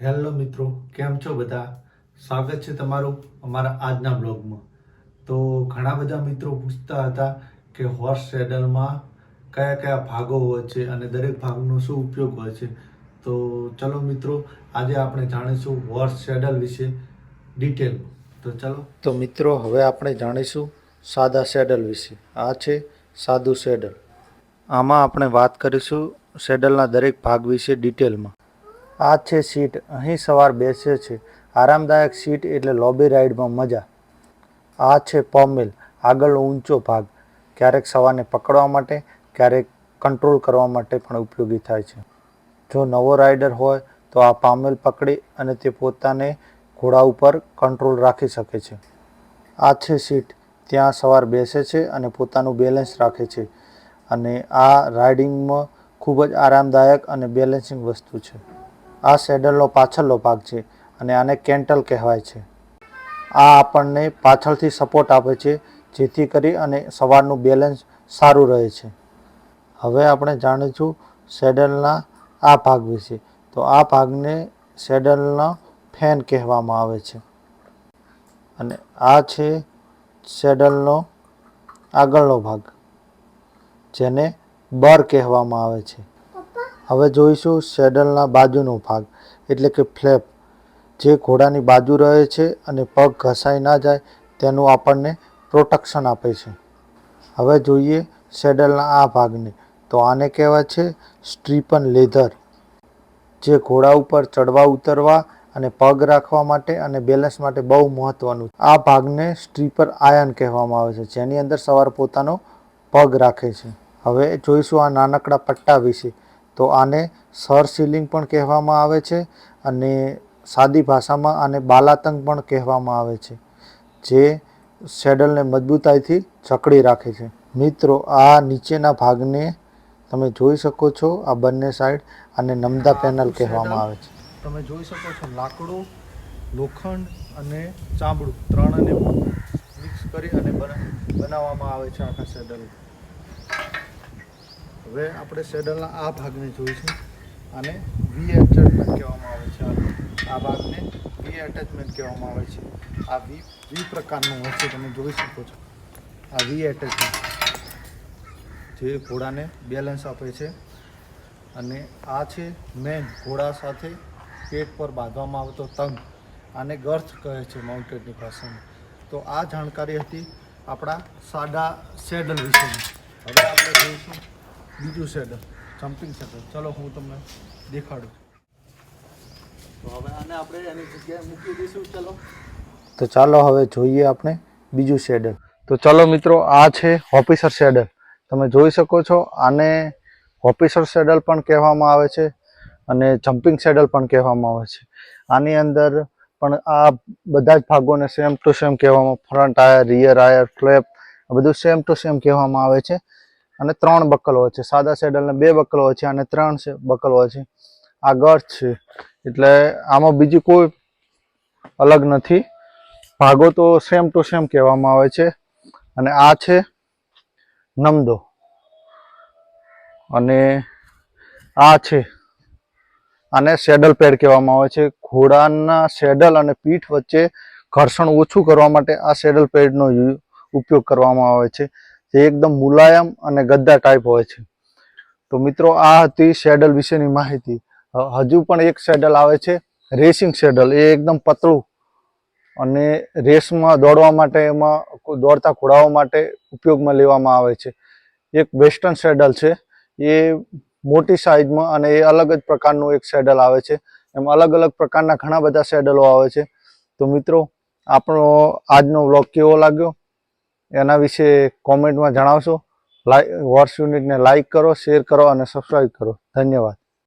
Hello મિત્રો, કેમ છો બધા? સ્વાગત છે તમારું અમારા આજના બ્લોગમાં. તો ઘણા બધા મિત્રો પૂછતા હતા કે હોર્સ સેડલમાં કયા કયા ભાગો હોય છે અને દરેક ભાગનો શું ઉપયોગ હોય છે. તો ચલો મિત્રો, આજે આપણે જાણીશું હોર્સ સેડલ વિશે ડિટેલ તો ચલો. તો મિત્રો, હવે આપણે જાણીશું સાદા સેડલ વિશે. આ છે સાદું સેડલ આમાં આપણે વાત કરીશું સેડલના દરેક ભાગ વિશે ડિટેલમાં આ છે સીટ. અહીં સવાર બેસે છે. આરામદાયક સીટ એટલે લોબી રાઇડમાં મજા. આ છે પોમેલ આગળનો ઊંચો ભાગ. ક્યારેક સવારને પકડવા માટે, ક્યારેક કંટ્રોલ કરવા માટે પણ ઉપયોગી થાય છે. જો નવો રાઇડર હોય, તો આ પામેલ પકડી અને તે પોતાને ઘોડા ઉપર કંટ્રોલ રાખી શકે છે. આ છે સીટ. ત્યાં સવાર બેસે છે અને પોતાનું બેલેન્સ રાખે છે. અને આ રાઇડિંગમાં ખૂબ જ આરામદાયક અને બેલેન્સિંગ વસ્તુ છે. આ સેડલનો પાછળનો ભાગ છે અને આને કેન્ટલ કહેવાય છે. આ આપણને પાછળથી સપોર્ટ આપે છે, જેથી કરી અને સવારનું બેલેન્સ સારું રહે છે. હવે આપણે જાણીશું સેડલના આ ભાગ વિશે. તો આ ભાગને સેડલનો ફેન કહેવામાં આવે છે. અને આ છે સેડલનો આગળનો ભાગ, જેને બર કહેવામાં આવે છે. હવે જોઈશું સેડલના બાજુનો ભાગ, એટલે કે ફ્લેપ. જે ઘોડાની બાજુ રહે છે અને પગ ઘસાઈ ના જાય, તેનું આપણને પ્રોટેક્શન આપે છે. હવે જોઈએ સેડલના આ ભાગને. તો આને કહેવાય છે સ્ટ્રીપન લેધર. જે ઘોડા ઉપર ચડવા ઉતરવા અને પગ રાખવા માટે અને બેલેન્સ માટે બહુ મહત્વનું આ ભાગને સ્ટ્રીપર આયન કહેવામાં આવે છે, જેની અંદર સવાર પોતાનો પગ રાખે છે. હવે જોઈશું આ નાનકડા પટ્ટા વિશે. તો આને સર સીલિંગ પણ કહેવામાં આવે છે અને સાદી ભાષામાં આને બાલાતંગ પણ કહેવામાં આવે છે જે સેડલને મજબૂતાઈથી જકડી રાખે છે. મિત્રો આ નીચેના ભાગને તમે જોઈ શકો છો આ બંને સાઈડ અને નમદા પેનલ કહેવામાં આવે છે. તમે જોઈ શકો છો લાકડું લોખંડ અને ચામડું ત્રણને મિક્સ કરી અને બનાવવામાં આવે છે આખા સેડલ હવે આપણે સેડલના આ ભાગને જોઈશું અને વી એટેચમેન્ટ કહેવામાં આવે છે. આ- ભાગને વી એટેચમેન્ટ કહેવામાં આવે છે. આ વી વી પ્રકારનું હોય છે, તમે જોઈ શકો છો. આ વી એટેચમેન્ટ જે ઘોડાને બેલેન્સ આપે છે અને આ છે મેન ઘોડા સાથે પેટ પર બાંધવામાં આવતો તંગ આને ગર્થ કહે છે માઉન્ટેડની ભાષામાં. તો આ જાણકારી હતી આપણા સાદા સેડલ વિશેની. હવે આપણે જોઈશું બીજું સેડલ જમ્પિંગ સેડલ ચલો હું તમને દેખાડું. તો હવે આને આપણે એની જગ્યાએ મૂકી દઈશું ચલો. તો ચાલો હવે જોઈએ આપણે બીજું શેડલ. તો ચલો મિત્રો આ છે ઓફિસર શેડલ. તમે જોઈ શકો છો આને ઓફિસર શેડલ પણ કહેવામાં આવે છે અને જમ્પિંગ શેડલ પણ કહેવામાં આવે છે. આની અંદર પણ આ બધા જ ભાગોને સેમ ટુ સેમ કહેવામાં front Iyer rear Iyer flap આ બધું સેમ ટુ સેમ કહેવામાં આવે છે. અને ત્રણ બકલો છે. સાદા સેડલને બે બકલો છે અને ત્રણ છે બકલો છે. આ ગર્થ છે. એટલે આમાં બીજી કોઈ અલગ નથી. ભાગો તો સેમ ટુ સેમ કહેવામાં આવે છે. અને આ છે નમદો. અને આ છે આને સેડલ પેડ કહેવામાં આવે છે. ઘોડાના સેડલ અને પીઠ વચ્ચે ઘર્ષણ ઓછું કરવા માટે આ સેડલ પેડનો ઉપયોગ કરવામાં આવે છે. જે એકદમ મુલાયમ અને ગદ્દા ટાઈપ હોય છે. તો મિત્રો, આ હતી સેડલ વિશેની માહિતી. હજુ પણ એક સેડલ આવે છે, રેસિંગ સેડલ. એ એકદમ પતળું અને રેસમાં દોડવા માટે એમાં દોડતા ઘોડાઓ માટે ઉપયોગમાં લેવામાં આવે છે. એક વેસ્ટર્ન સેડલ છે. એ મોટી સાઇઝમાં અને એ અલગ જ પ્રકારનું એક સેડલ આવે છે. એમ અલગ અલગ પ્રકારના ઘણા બધા સેડલો આવે છે. તો મિત્રો, આપણો આજનો વ્લોગ કેવો લાગ્યો? એના વિશે કોમેન્ટમાં જણાવશો. લાઈક વોર્સ યુનિટને લાઇક કરો શેર કરો અને સબસ્ક્રાઈબ કરો. ધન્યવાદ.